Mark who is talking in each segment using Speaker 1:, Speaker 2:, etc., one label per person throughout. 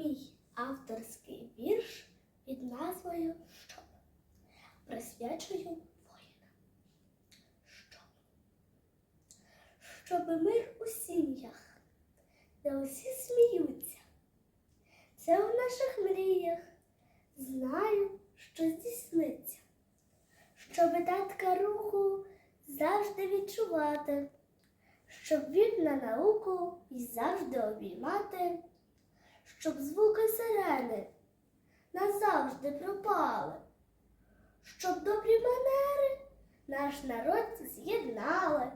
Speaker 1: мій авторський вірш під назвою Щоб присвячую воїнам. Щоб. Щоб мир у сім'ях, де усі сміються. Це у наших мріях. Знаю, що здійсниться. Щоб татка руху завжди відчувати, щоб він на науку і завжди обіймати, щоб звуки сирени назавжди пропали, щоб добрі манери наш народ з'єднали,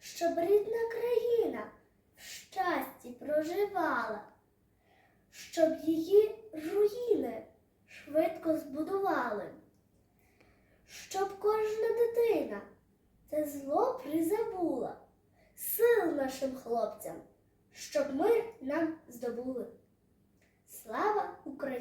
Speaker 1: щоб рідна країна в щасті проживала, щоб її руїни швидко збудували, щоб кожна дитина це зло призабула, сил нашим хлопцям, щоб мир нам